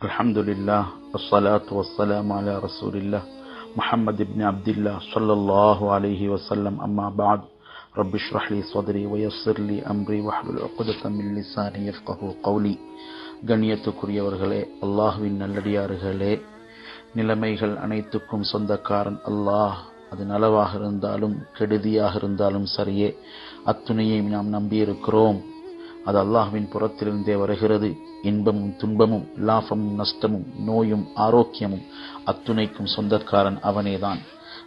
الحمد لله والصلاة والسلام على رسول الله محمد بن عبد الله صلى الله عليه وسلم أما بعد رب اشرح لي صدري ويسر لي أمري واحلل عقدة من لساني يفقه قولي கண்ணியத்துக்குரியவர்களே அல்லாஹுவின் நல்லடியார்களே நிலைமைகள் அனைத்துக்கும் சொந்தக்காரன் அல்லாஹ் அது நலவாக இருந்தாலும் கெடுதியாக இருந்தாலும் சரியே அத்துணையை நாம் நம்பியிருக்கிறோம் அது அல்லாஹ்வின் புறத்திலிருந்தே வருகிறது இன்பமும் துன்பமும் லாபமும் நஷ்டமும் நோயும் ஆரோக்கியமும் அத்துணைக்கும் சொந்தக்காரன் அவனேதான்.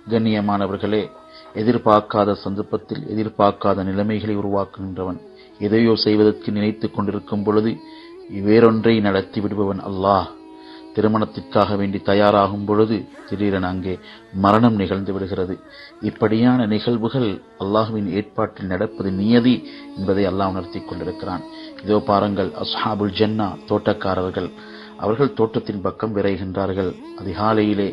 கண்ணியமானவர்களே எதிர்பார்க்காத சந்தர்ப்பத்தில் எதிர்பார்க்காத நிலைமைகளை உருவாக்குகின்றவன். எதையோ செய்வதற்கு நினைத்து கொண்டிருக்கும் பொழுது வேறொன்றை நடத்தி விடுபவன் அல்லாஹ். திருமணத்திற்காக வேண்டி தயாராகும் பொழுது திடீரென அங்கே மரணம் நிகழ்ந்து விடுகிறது. இப்படியான நிகழ்வுகள் அல்லாஹுவின் ஏற்பாட்டில் நடப்பது நியதி என்பதை அல்லாஹ் உணர்த்தி கொண்டிருக்கிறான். இதோ பாருங்கள் அஸ்ஹாபுல் ஜன்னா தோட்டக்காரர்கள். அவர்கள் தோட்டத்தின் பக்கம் விரைகின்றார்கள். அதிகாலையிலே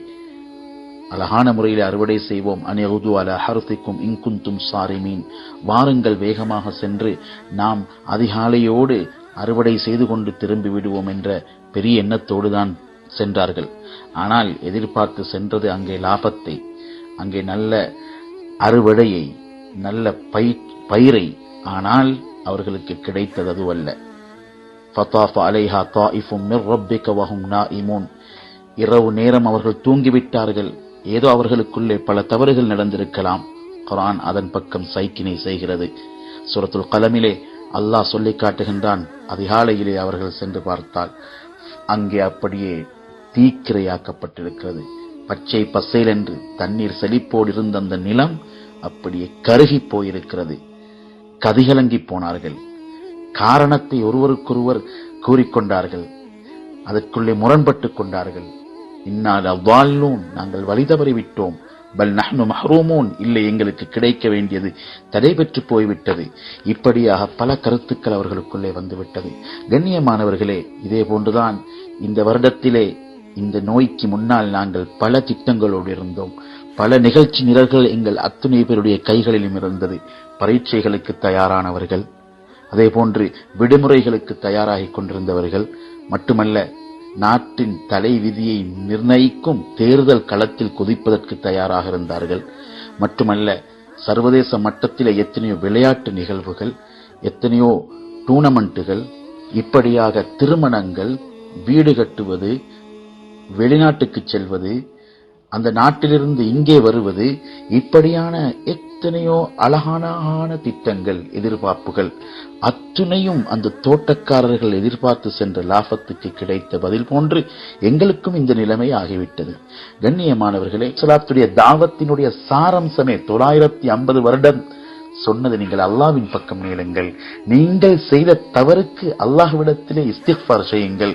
அழகான முறையில் அறுவடை செய்வோம். அனியகுது அல ஹருத்திக்கும் இங்குந்தும் சாரிமீன். வாருங்கள் வேகமாக சென்று நாம் அதிகாலையோடு அறுவடை செய்து கொண்டு திரும்பி விடுவோம் என்ற பெரிய எண்ணத்தோடு தான் சென்றார்கள். ஆனால் எதிர்பார்த்து சென்றது அங்கே லாபத்தை அங்கே நல்ல அறுவடையை நல்ல பயிர் பயிரை. ஆனால் அவர்களுக்கு கிடைத்தது அதுவல்ல ஃபதாஃப அலைஹா தாயிஃபும் மிர் வஹும் இரவு நேரம் அவர்கள் தூங்கிவிட்டார்கள். ஏதோ அவர்களுக்குள்ளே பல தவறுகள் நடந்திருக்கலாம். குரான் அதன் பக்கம் சைக்கினை செய்கிறது. சுரத்துல் கலமிலே அல்லாஹ் சொல்லி காட்டுகின்றான். அதிகாலையிலே அவர்கள் சென்று பார்த்தால் அங்கே அப்படியே தீக்கிரையாக்கப்பட்டிருக்கிறது. பச்சை பசையில் என்று தண்ணீர் செழிப்போடு இருந்த அந்த நிலம் அப்படியே கருகி போயிருக்கிறது. கதிகலங்கி போனார்கள். காரணத்தை ஒருவருக்கொருவர் கூறிக்கொண்டார்கள். அதற்குள்ளே முரண்பட்டுக் கொண்டார்கள். இன்னால் அவ்வாழ்லோன் நாங்கள் வழி தவறி விட்டோம். பல் நஹ்னு மஹ்ரூமோன் இல்லை எங்களுக்கு கிடைக்க வேண்டியது தடைபெற்று போய்விட்டது. இப்படியாக பல கருத்துக்கள் அவர்களுக்குள்ளே வந்துவிட்டது. கண்ணியமானவர்களே இதே போன்றுதான் இந்த வருடத்திலே இந்த நோய்க்கு முன்னால் நாங்கள் பல திட்டங்களோடு இருந்தோம். பல நிகழ்ச்சி நிரல்கள் எங்கள் அத்துணை பேருடைய கைகளிலும் இருந்தது. பரீட்சைகளுக்கு தயாரானவர்கள் அதே போன்று விடுமுறைகளுக்கு தயாராகிக் கொண்டிருந்தவர்கள் மட்டுமல்ல நாட்டின் தலை விதியை நிர்ணயிக்கும் தேர்தல் களத்தில் குதிப்பதற்கு தயாராக இருந்தார்கள். மட்டுமல்ல சர்வதேச மட்டத்தில் எத்தனையோ விளையாட்டு நிகழ்வுகள் எத்தனையோ டூர்னமெண்ட்டுகள் இப்படியாக திருமணங்கள் வீடு கட்டுவது வெளிநாட்டுக்கு செல்வது அந்த நாட்டிலிருந்து இங்கே வருவது இப்படியான எத்தனையோ அழகான திட்டங்கள் எதிர்பார்ப்புகள். அத்துணையும் அந்த தோட்டக்காரர்கள் எதிர்பார்த்து சென்ற லாபத்துக்கு கிடைத்த பதில் போன்று எங்களுக்கும் இந்த நிலைமை ஆகிவிட்டது. கண்ணியமானவர்களே சலாத்துடைய தாவத்தினுடைய சாரம்சமே தொள்ளாயிரத்தி ஐம்பது வருடம். சொன்னது நீங்கள் அல்லாவின் பக்கம் நீளுங்கள் நீங்கள் செய்த தவறுக்கு அல்லாஹ்விடத்திலே இஸ்திஃபார் செய்யுங்கள்.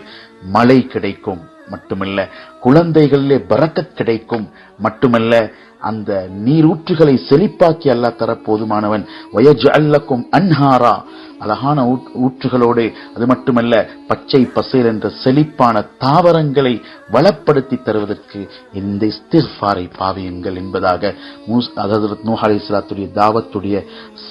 மழை கிடைக்கும். மட்டுமல்ல குழந்தைகளிலே பறக்கத் கிடைக்கும் மட்டுமல்ல அந்த நீரூற்றுகளை செழிப்பாக்கி அல்லா தர போதுமானவன். வயஜ் அல்லக்கும் அன்ஹாரா. அழகான ஊற்றுகளோடு அது மட்டுமல்ல பச்சை பசேல் என்ற செழிப்பான தாவரங்களை வளப்படுத்தி தருவதற்கு இந்த இஸ்திஃபாரை பாவியுங்கள் என்பதாக அதாவது இஸ்லாத்துடைய தாவத்துடைய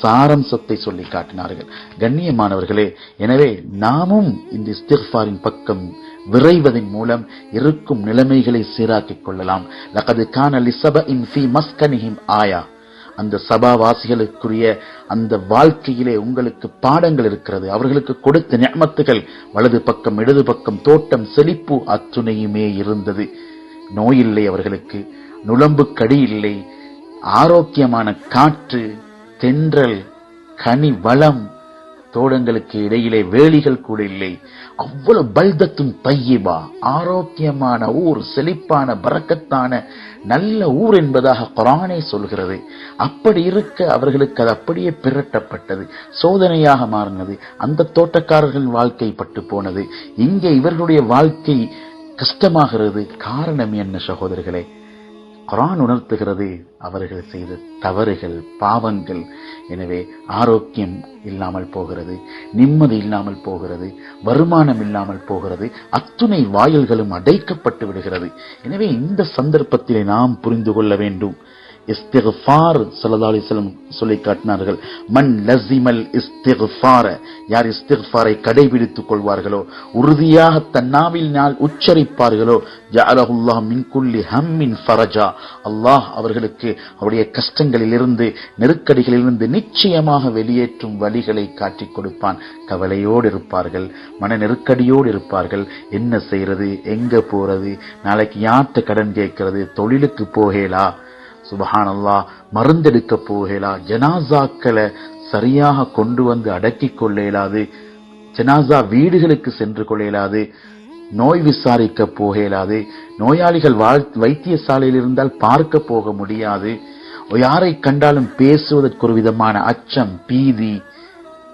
சாரம்சத்தை சொல்லி காட்டினார்கள். கண்ணியமானவர்களே எனவே நாமும் இந்த இஸ்திஃபாரின் பக்கம் விரைவதன் மூலம் இருக்கும் நிலைமைகளை சீராக்கிக் கொள்ளலாம். லகது கான லிசப இன் ஃபி மஸ்கனிஹிம் ஆயா. அந்த சபாவாசிகளுக்குரிய அந்த வாழ்க்கையிலே உங்களுக்கு பாடங்கள் இருக்கிறது. அவர்களுக்கு கொடுத்த ஞாமத்துகள் வலது பக்கம் இடது பக்கம் தோட்டம் செழிப்பு அத்துணையுமே இருந்தது. நோயில்லை அவர்களுக்கு நுழம்பு கடி இல்லை ஆரோக்கியமான காற்று தென்றல் கனி வளம் தோடங்களுக்கு இடையிலே வேலிகள் கூட இல்லை. அவ்வளவு பல்தத்தும் தையிபா ஆரோக்கியமான ஊர் செழிப்பான பறக்கத்தான நல்ல ஊர் என்பதாக குரானே சொல்கிறது. அப்படி இருக்க அவர்களுக்கு அது அப்படியே பிரட்டப்பட்டது சோதனையாக மாறினது. அந்த தோட்டக்காரர்கள் வாழ்க்கை பட்டு போனது. இங்கே இவர்களுடைய வாழ்க்கை கஷ்டமாகிறது. காரணம் என்ன சகோதரர்களே? குரான் உணர்த்துகிறது. அவர்கள் செய்த தவறுகள் பாவங்கள். எனவே ஆரோக்கியம் இல்லாமல் போகிறது நிம்மதி இல்லாமல் போகிறது வருமானம் இல்லாமல் போகிறது அத்துணை வாயில்களும் அடைக்கப்பட்டு விடுகிறது. எனவே இந்த சந்தர்ப்பத்திலே நாம் புரிந்து கொள்ள வேண்டும். இஸ்திஃபார் ஸல்லல்லாஹு அலைஹி சொல்லி காட்டினார்கள். மன் லசிமல் இஸ்திஃபார யார் இஸ்திஃபாரை கடைபிடித்துக் கொள்வார்களோ உறுதியாக தன்னாவில் நாள் உச்சரிப்பார்களோ ஜஅலஹுல்லாஹ் மின் குல்லி ஹம்மின் ஃபரஜா. அல்லாஹ் அவர்களுக்கு அவருடைய கஷ்டங்களிலிருந்து நெருக்கடிகளிலிருந்து நிச்சயமாக வெளியேற்றும் வழிகளை காட்டிக் கொடுப்பான். கவலையோடு இருப்பார்கள் மன நெருக்கடியோடு இருப்பார்கள். என்ன செய்யறது எங்க போறது நாளைக்கு யார்கிட்ட கடன் கேட்கிறது தொழிலுக்கு போகேலா? சுபஹானல்லா மருந்தெடுக்க போகலா ஜனாசாக்களை சரியாக கொண்டு வந்து அடக்கி கொள்ள இயலாது ஜனாசா வீடுகளுக்கு சென்று கொள்ள இயலாது நோய் விசாரிக்க போக இயலாது நோயாளிகள் வாழ் வைத்தியசாலையில் இருந்தால் பார்க்க போக முடியாது. யாரை கண்டாலும் பேசுவதற்கு ஒரு விதமான அச்சம் பீதி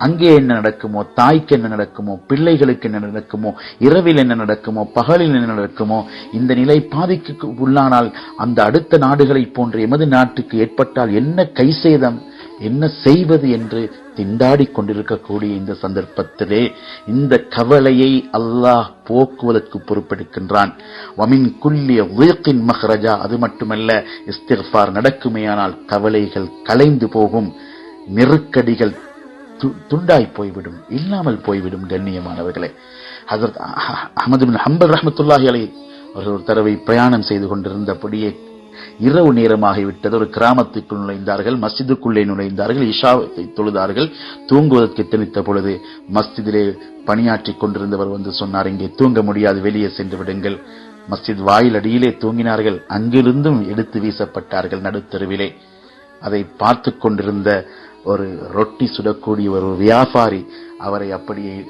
அங்கே என்ன நடக்குமோ தாய்க்கு என்ன நடக்குமோ பிள்ளைகளுக்கு என்ன நடக்குமோ இரவில் என்ன நடக்குமோ பகலில் என்ன நடக்குமோ இந்த நிலை பாதிக்கு உள்ளானால் அந்த அடுத்த நாடுகளைப் போன்ற எமது நாட்டுக்கு ஏற்பட்டால் என்ன கைசேதம் என்ன செய்வது என்று திண்டாடி கொண்டிருக்கக்கூடிய இந்த சந்தர்ப்பத்திலே இந்த கவலையை அல்லாஹ் போக்குவதற்கு பொறுப்பெடுக்கின்றான். வமின் குல்லிய வீக்கின் மஹ்ரஜா அது மட்டுமல்ல இஸ்திர்பார் நடக்குமேயானால் கவலைகள் கலைந்து போகும் நெருக்கடிகள் துண்டாய் போய்விடும் இல்லாமல் போய்விடும் கண்ணியமானவர்களே. ஹசரத் அஹமது பின் ஹம்பல் ரஹமத்துல்லாஹி அலை அவர்கள் ஒரு தடவை பிரயாணம் செய்து கொண்டிருந்தபடியே இரவு நேரமாகிவிட்டது ஒரு கிராமத்துக்குள் நுழைந்தார்கள் மஸ்ஜிதுக்குள்ளே நுழைந்தார்கள் இஷாவை தொழுதார்கள். தூங்குவதற்கு திணித்த பொழுது மஸ்ஜிதிலே பணியாற்றிக் கொண்டிருந்தவர் வந்து சொன்னார் இங்கே தூங்க முடியாது வெளியே சென்று விடுங்கள். மஸ்ஜித் வாயில் அடியிலே தூங்கினார்கள் அங்கிருந்தும் எடுத்து வீசப்பட்டார்கள் நடுத்தெருவிலே. அதை பார்த்து கொண்டிருந்த ஒரு ரொட்டி சுடக்கூடிய ஒரு வியாபாரி அவரை அப்படியே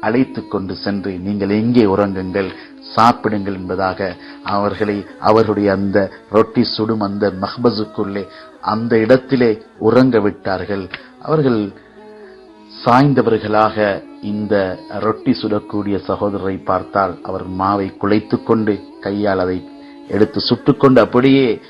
அழைத்து கொண்டு சென்று நீங்கள் எங்கே உறங்குங்கள் சாப்பிடுங்கள் என்பதாக அவர்களை அவர்களுடைய அந்த ரொட்டி சுடும் அந்த மஹ்பஸுக்குள்ளே அந்த இடத்திலே உறங்க விட்டார்கள். அவர்கள் சாய்ந்தவர்களாக இந்த ரொட்டி சுடக்கூடிய சகோதரரை பார்த்தால் அவர் மாவை குலைத்து கொண்டு கையால் அதை எடுத்து சுட்டுக்கொண்டு அப்படியே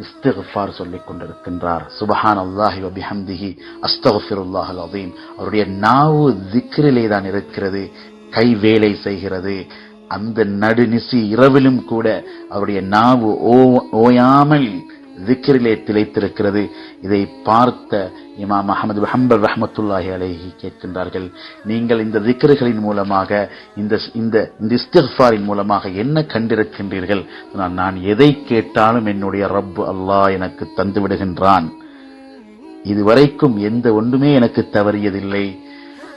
இஸ்திஃபார் சொல்லிக் கொண்டிருக்கின்றார். சுபஹான் அல்லாஹி வபிஹம்திஹி அஸ்தகுல்லாஹ் அலீம். அவருடைய நாவு திக்ரிலே தான் இருக்கிறது கை வேலை செய்கிறது. அந்த நடுநிசி இரவிலும் கூட அவருடைய நாவு ஓ- ஓயாமல் திக்ரிலே திளைத்திருக்கிறது. இதை பார்த்த இமாம் அஹமது ஹம்பல் ரஹமத்துல்லாஹி அலேஹி கேட்கின்றார்கள். நீங்கள் இந்த திக்ருகளின் மூலமாக இந்த இந்த இந்த இஸ்திஃபாரின் மூலமாக என்ன கண்டிருக்கின்றீர்கள்? நான் நான் எதை கேட்டாலும் என்னுடைய ரப் அல்லாஹ் எனக்கு தந்து விடுகின்றான் இதுவரைக்கும் எந்த ஒன்றுமே எனக்கு தவறியதில்லை.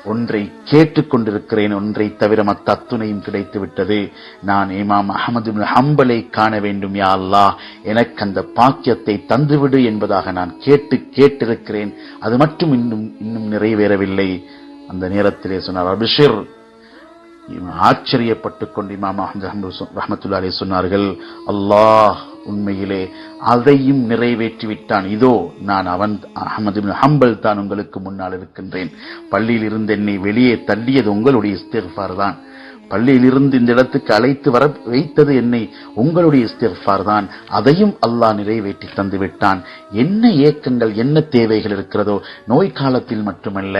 ஒன்றை கேட்டுக்கொண்டிருக்கிறேன் ஒன்றை தவிர மத்த அத்துணையும் கிடைத்து விட்டது. நான் இமாம் அகமது ஹம்பலை காண வேண்டும் யா அல்லாஹ். எனக்கு அந்த பாக்கியத்தை தந்துவிடு என்பதாக நான் கேட்டு கேட்டிருக்கிறேன். அது மட்டும் இன்னும் இன்னும் நிறைவேறவில்லை. அந்த நேரத்திலே சொன்னார் அபிஷிர். ஆச்சரியப்பட்டுக் கொண்டு இமாம் அஹமது ரஹமத்துல்லா சொன்னார்கள் அல்லாஹ் உண்மையிலே அதையும் நிறைவேற்றி விட்டான் இதோ நான் அவன் அஹமது ஹம்பல் தான் உங்களுக்கு முன்னால் இருக்கின்றேன். பள்ளியில் இருந்து என்னை வெளியே தள்ளியது உங்களுடைய இஸ்திஃபார் தான். பள்ளியிலிருந்து இந்த இடத்துக்கு அழைத்து வர வைத்தது என்னை உங்களுடைய இஸ்திஃபார் தான். அதையும் அல்லாஹ் நிறைவேற்றி தந்து விட்டான் என்ன ஏக்கங்கள் என்ன தேவைகள் இருக்கிறதோ நோய் காலத்தில் மட்டுமல்ல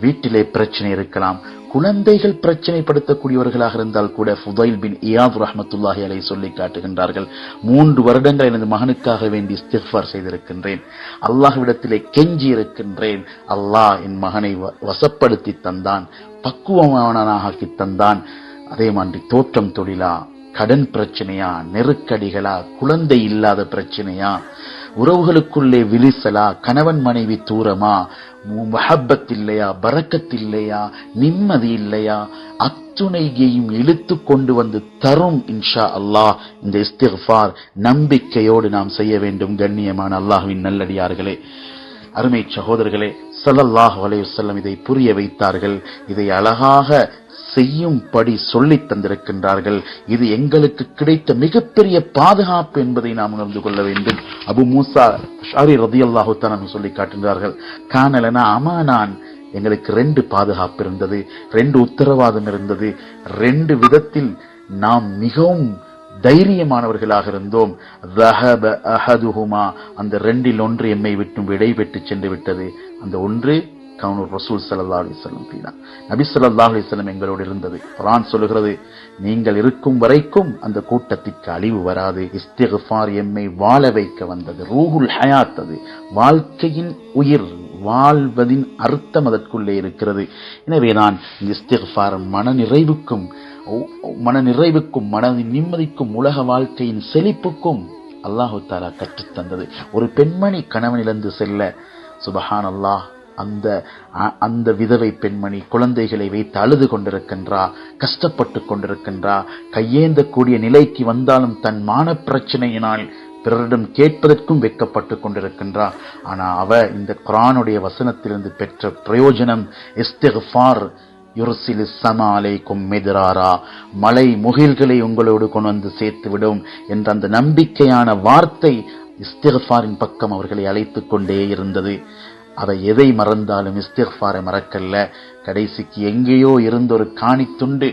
வீட்டிலே பிரச்சனை இருக்கலாம். குழந்தைகள் பிரச்சனைப்படுத்தக்கூடியவர்களாக இருந்தால் கூட ஃபுதைல் பின் இயாத் ரஹமத்துல்லாஹி அலை சொல்லி காட்டுகின்றார்கள். மூன்று வருடங்கள் எனது மகனுக்காக வேண்டி இஸ்திஃபார் செய்திருக்கின்றேன். அல்லாஹ்விடத்திலே கெஞ்சி இருக்கின்றேன். அல்லாஹ் என் மகனை வ- வசப்படுத்தி தந்தான். பக்குவமானனாகி தந்தான். அதே மாதிரி தோற்றம் தொழிலா கடன் பிரச்சனையா நெருக்கடிகளா குழந்தை இல்லாத பிரச்சனையா உறவுகளுக்குள்ளே விரிசலா கணவன் மனைவி தூரமா மஹப்பத் இல்லையா பறக்கத் இல்லையா நிம்மதி இல்லையா அத்துணையையும் இழுத்து கொண்டு வந்து தரும் இன்ஷா அல்லாஹ் இந்த இஸ்திஃபார் நம்பிக்கையோடு நாம் செய்ய வேண்டும் கண்ணியமான அல்லாஹுவின் நல்லடியார்களே. அருமை சகோதரர்களே சலல்லாஹ் அலைஹி இதை புரிய வைத்தார்கள். இதை அழகாக செய்யும்படி சொல்லி தந்திருக்கின்றார்கள். இது எங்களுக்கு கிடைத்த மிகப்பெரிய பாதுகாப்பு என்பதை நாம் உணர்ந்து கொள்ள வேண்டும். அபு மூசா ஷாரி ரதி அல்லாஹுத்தான சொல்லி காட்டுகிறார்கள் காணலனா அமானான். எங்களுக்கு ரெண்டு பாதுகாப்பு இருந்தது ரெண்டு உத்தரவாதம் இருந்தது. ரெண்டு விதத்தில் நாம் மிகவும் தைரியமானவர்களாக இருந்தோம். அந்த ரெண்டில் ஒன்று எம்மை விட்டும் விடைபெற்று சென்று விட்டது. அந்த ஒன்று கவுனூர் ரசூல் ஸல்லல்லாஹு அலைஹி வஸல்லம் ஃபீனா நபி ஸல்லல்லாஹு அலைஹி எங்களோடு இருந்தது. குரான் சொல்லுகிறது நீங்கள் இருக்கும் வரைக்கும் அந்த கூட்டத்திற்கு அழிவு வராது. இஸ்திகார் எம்மை வாழ வைக்க வந்தது. ரூஹுல் ஹயாத் அது. வாழ்க்கையின் உயிர் வாழ்வதின் அர்த்தம் அதற்குள்ளே இருக்கிறது. எனவே நான் இஸ்திகார் மன நிறைவுக்கும் மன நிறைவுக்கும் மனதின் நிம்மதிக்கும் உலக வாழ்க்கையின் செழிப்புக்கும் அல்லாஹு தாலா கற்றுத்தந்தது. ஒரு பெண்மணி கணவனிலிருந்து செல்ல சுபஹான் அல்லாஹ் அந்த அ- அந்த விதவை பெண்மணி குழந்தைகளை வைத்து அழுது கொண்டிருக்கின்றா கஷ்டப்பட்டு கொண்டிருக்கின்றா கையேந்தக்கூடிய நிலைக்கு வந்தாலும் தன் மான பிரச்சனையினால் பிறரிடம் கேட்பதற்கும் வெட்கப்பட்டு கொண்டிருக்கின்றா. ஆனால் அவ இந்த குரானுடைய வசனத்திலிருந்து பெற்ற பிரயோஜனம் இஸ்திஃபார் யுர்சிலு சமா அலைக்கும் மலை முகில்களை உங்களோடு கொண்டு வந்து சேர்த்து விடும் என்ற அந்த நம்பிக்கையான வார்த்தை இஸ்திஃபாரின் பக்கம் அவர்களை அழைத்து கொண்டே இருந்தது. அதை எதை மறந்தாலும் இஸ்திஃபாரை மறக்கல்ல. கடைசிக்கு எங்கேயோ இருந்த ஒரு காணித்துண்டு.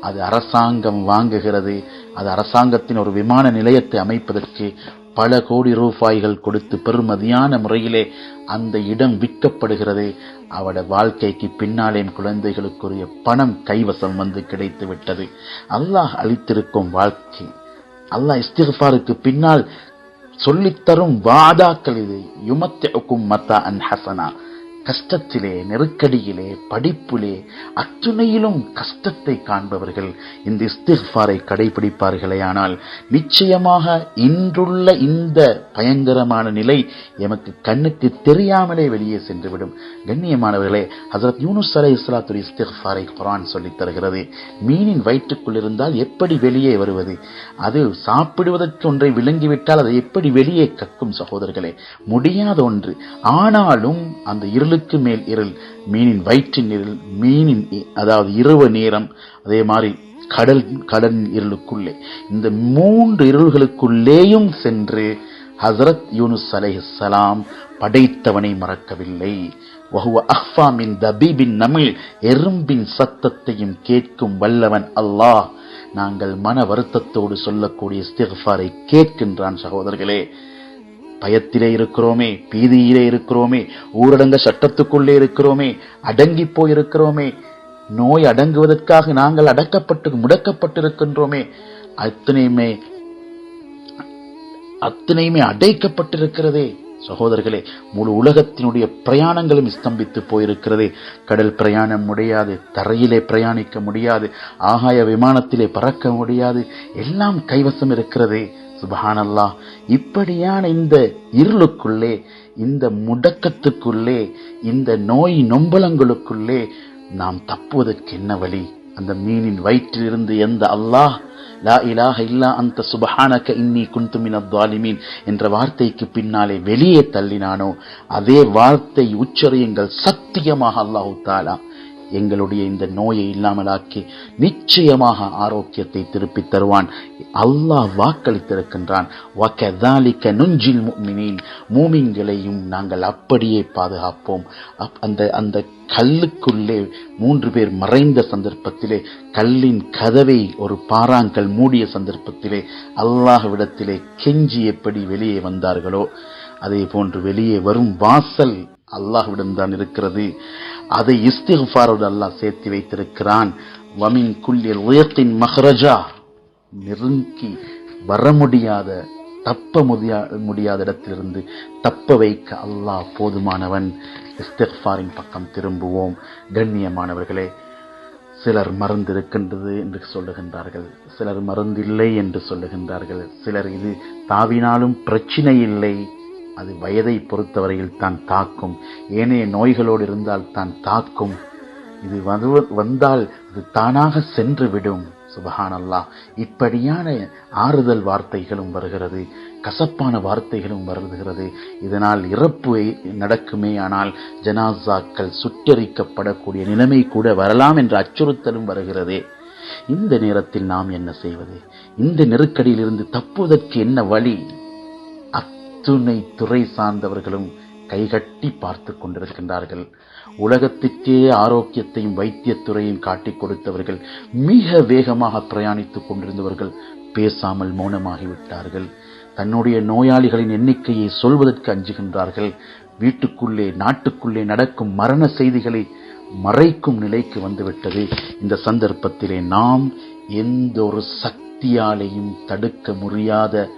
அது அரசாங்கம் வாங்குகிறது. அது அரசாங்கத்தின் ஒரு விமான நிலையத்தை அமைப்பதற்கு பல கோடி ரூபாய்கள் கொடுத்து பெருமதியான முறையிலே அந்த இடம் விற்கப்படுகிறது. அவட வாழ்க்கைக்கு பின்னாலே குழந்தைகளுக்குரிய பணம் கைவசம் வந்து கிடைத்து விட்டது அல்லாஹ் அளித்திருக்கும் வாழ்க்கை. அல்லாஹ் இஸ்திஃபாருக்கு பின்னால் சொல்லித்தரும் வாதாக்கள் இது. யுமத்துக்கும் மத்தா அன் ஹசனா. கஷ்டத்திலே நெருக்கடியிலே படிப்பிலே அத்துணையிலும் கஷ்டத்தை காண்பவர்கள் இந்த இஸ்திஃபாரை கடைபிடிப்பார்களே. ஆனால் நிச்சயமாக இன்றுள்ள இந்த பயங்கரமான நிலை எமக்கு கண்ணுக்கு தெரியாமலே வெளியே சென்றுவிடும். கண்ணியமானவர்களே ஹசரத் யூனுஸ் அலை இஸ்லாத்துடைய இஸ்திஃபாரை குரான் சொல்லித் தருகிறது. மீனின் வயிற்றுக்குள் இருந்தால் எப்படி வெளியே வருவது? அது சாப்பிடுவதற்கு ஒன்றை விளங்கிவிட்டால் அதை எப்படி வெளியே கக்கும் சகோதரர்களே? முடியாத ஒன்று. ஆனாலும் அந்த இருளுக்கு மேல் இருள் மீனின் வயிற்றின் இருள் மீனின் அதாவது இரவு நேரம் அதே மாதிரி கடல் கடல் இருளுக்குள்ளே. இந்த மூன்று இருள்களுக்குள்ளேயும் சென்று ஹசரத் யூனுஸ் அலைஹிஸ்ஸலாம் படைத்தவனை மறக்கவில்லை. வஹுவ அஹ்ஃபாமின் தபீபின் நமிழ் எறும்பின் சத்தத்தையும் கேட்கும் வல்லவன் அல்லாஹ். நாங்கள் மன வருத்தத்தோடு சொல்லக்கூடிய இஸ்திக்ஃபாரை கேட்கின்றான் சகோதரர்களே. பயத்திலே இருக்கிறோமே பீதியிலே இருக்கிறோமே ஊரடங்க சட்டத்துக்குள்ளே இருக்கிறோமே அடங்கி போயிருக்கிறோமே நோய் அடங்குவதற்காக நாங்கள் அடக்கப்பட்டு முடக்கப்பட்டிருக்கின்றோமே அத்தனையுமே அத்தனையுமே அடைக்கப்பட்டிருக்கிறதே. சகோதரர்களே முழு உலகத்தினுடைய பிரயாணங்களும் ஸ்தம்பித்து போயிருக்கிறதே. கடல் பிரயாணம் முடியாது தரையிலே பிரயாணிக்க முடியாது ஆகாய விமானத்திலே பறக்க முடியாது. எல்லாம் கைவசம் இருக்கிறதே. சுபஹானல்லாஹ். இப்படியான இந்த இருளுக்குள்ளே இந்த முடக்கத்துக்குள்ளே இந்த நோய் நொம்பலங்களுக்குள்ளே நாம் தப்புவதற்கு என்ன வழி? அந்த மீனின் வயிற்றிலிருந்து எந்த அல்லாஹ் லா இலாஹ இல்லா அந்த சுபஹானக இன்னி குந்துமின் அத்வாலிமீன் என்ற வார்த்தைக்கு பின்னாலே வெளியே தள்ளினானோ அதே வார்த்தை உச்சரியுங்கள் சத்தியமாக அல்லாஹு தாலா. எங்களுடைய இந்த நோயை இல்லாமலாக்கி நிச்சயமாக ஆரோக்கியத்தை திருப்பித் தருவான். அல்லாஹ் வாக்களித்திருக்கின்றான். வகதாலிக்க நுஞ்சில் மூமின்களையும் நாங்கள் அப்படியே பாதுகாப்போம். அப்- அந்த அந்த கல்லுக்குள்ளே மூன்று பேர் மறைந்த சந்தர்ப்பத்திலே கல்லின் கதவை ஒரு பாறாங்கல் மூடிய சந்தர்ப்பத்திலே அல்லாஹ்விடத்திலே கெஞ்சி எப்படி வெளியே வந்தார்களோ அதே போன்று வெளியே வரும் வாசல் அல்லாஹ்விடம் தான் இருக்கிறது. அதை இஸ்திஃபாரோடு அல்லாஹ் சேர்த்து வைத்திருக்கிறான். வமின் குல்லில் உயர்த்தின் மஹ்ரஜா. நெருங்கி வர முடியாத தப்ப முடியா முடியாத இடத்திலிருந்து தப்ப வைக்க அல்லாஹ் போதுமானவன். இஸ்திஃபாரின் பக்கம் திரும்புவோம். கண்ணியமானவர்களே சிலர் மருந்து இருக்கின்றது என்று சொல்லுகின்றார்கள். சிலர் மருந்து இல்லை என்று சொல்லுகின்றார்கள். சிலர் இது தாவினாலும் பிரச்சனை இல்லை. அது வயதை பொறுத்தவரையில் தான் தாக்கும். ஏனைய நோய்களோடு இருந்தால் தான் தாக்கும். இது வந்து வந்தால் அது தானாக சென்று விடும் சுபஹானல்லாஹ் இப்படியான ஆறுதல் வார்த்தைகளும் வருகிறது. கசப்பான வார்த்தைகளும் வருகிறது. இதனால் இறப்பு நடக்குமே ஆனால் ஜனாசாக்கள் சுட்டரிக்கப்படக்கூடிய நிலைமை கூட வரலாம் என்ற அச்சுறுத்தலும் வருகிறது. இந்த நேரத்தில் நாம் என்ன செய்வது? இந்த நெருக்கடியிலிருந்து தப்புவதற்கு என்ன வழி? அத்துணை துறை சார்ந்தவர்களும் கைகட்டி பார்த்து கொண்டிருக்கின்றார்கள். உலகத்திற்கே ஆரோக்கியத்தையும் வைத்தியத்துறையும் காட்டிக் கொடுத்தவர்கள் மிக வேகமாக பிரயாணித்துக் கொண்டிருந்தவர்கள் பேசாமல் மௌனமாகிவிட்டார்கள். தன்னுடைய நோயாளிகளின் எண்ணிக்கையை சொல்வதற்கு அஞ்சுகின்றார்கள். வீட்டுக்குள்ளே நாட்டுக்குள்ளே நடக்கும் மரண செய்திகளை மறைக்கும் நிலைக்கு வந்துவிட்டது. இந்த சந்தர்ப்பத்திலே நாம் எந்த ஒரு சக்தியாலேயும் தடுக்க முடியாத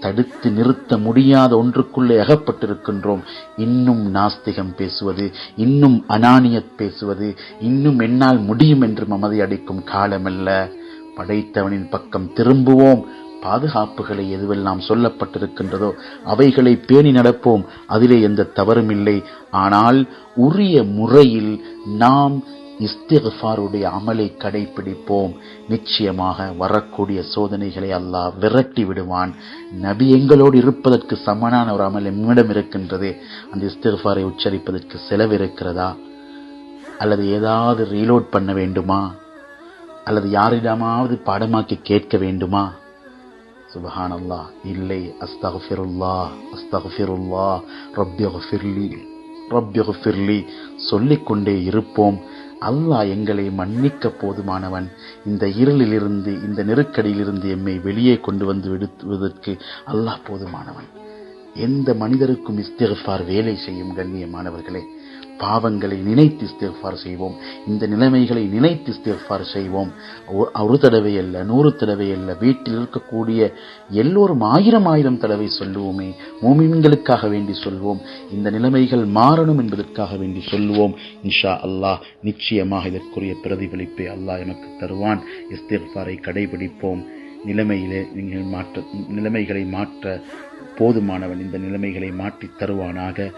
தடுத்து நிறுத்த முடியாத ஒன்றுக்குள்ளே அகப்பட்டிருக்கின்றோம். இன்னும் நாஸ்திகம் பேசுவது இன்னும் அனானியத் பேசுவது இன்னும் என்னால் முடியும் என்று மமதை அடிக்கும் காலமல்ல. படைத்தவனின் பக்கம் திரும்புவோம். பாதுகாப்புகளை எதுவெல்லாம் சொல்லப்பட்டிருக்கின்றதோ அவைகளை பேணி நடப்போம். அதிலே எந்த தவறும் இல்லை. ஆனால் உரிய முறையில் நாம் இஸ்திஃபாருடைய அமலை கடைபிடிப்போம். நிச்சயமாக வரக்கூடிய சோதனைகளை அல்லாஹ் விரட்டி விடுவான். நபி எங்களோடு இருப்பதற்கு சமனான ஒரு அமல் எம்மிடம் இருக்கின்றது. அந்த இஸ்திஃபாரை உச்சரிப்பதற்கு செலவு இருக்கிறதா? அல்லது ஏதாவது ரீலோட் பண்ண வேண்டுமா? அல்லது யாரிடமாவது பாடமாக்கி கேட்க வேண்டுமா? சுபஹான் அல்லாஹ் இல்லை. அஸ்தகஃபிருல்லா அஸ்தகஃபிருல்லா ரப்யஃபிர்லி ரப்யஃபிர்லி சொல்லிக்கொண்டே இருப்போம். அல்லாஹ் எங்களை மன்னிக்க போதுமானவன். இந்த இருளிலிருந்து இந்த நெருக்கடியிலிருந்து எம்மை வெளியே கொண்டு வந்து விடுவதற்கு அல்லாஹ் போதுமானவன். எந்த மனிதருக்கும் இஸ்திகஃபார் வேலை செய்யும் கண்ணியமானவர்களே பாவங்களை நினைத்து இஸ்திஃபார் செய்வோம். இந்த நிலைமைகளை நினைத்து இஸ்திஃபார் செய்வோம். ஒரு- ஒரு தடவை அல்ல நூறு தடவை அல்ல வீட்டில் இருக்கக்கூடிய எல்லோரும் ஆயிரம் ஆயிரம் தடவை சொல்லுவோமே மூமின்களுக்காக வேண்டி சொல்வோம். இந்த நிலைமைகள் மாறணும் என்பதற்காக வேண்டி சொல்லுவோம். இன்ஷா அல்லாஹ் நிச்சயமாக இதற்குரிய பிரதிபலிப்பை அல்லாஹ் எனக்கு தருவான். இஸ்திஃபாரை கடைபிடிப்போம். நிலைமையிலே நீங்கள் மாற்ற நிலைமைகளை மாற்ற போதுமானவன் இந்த நிலைமைகளை மாற்றித் தருவானாக.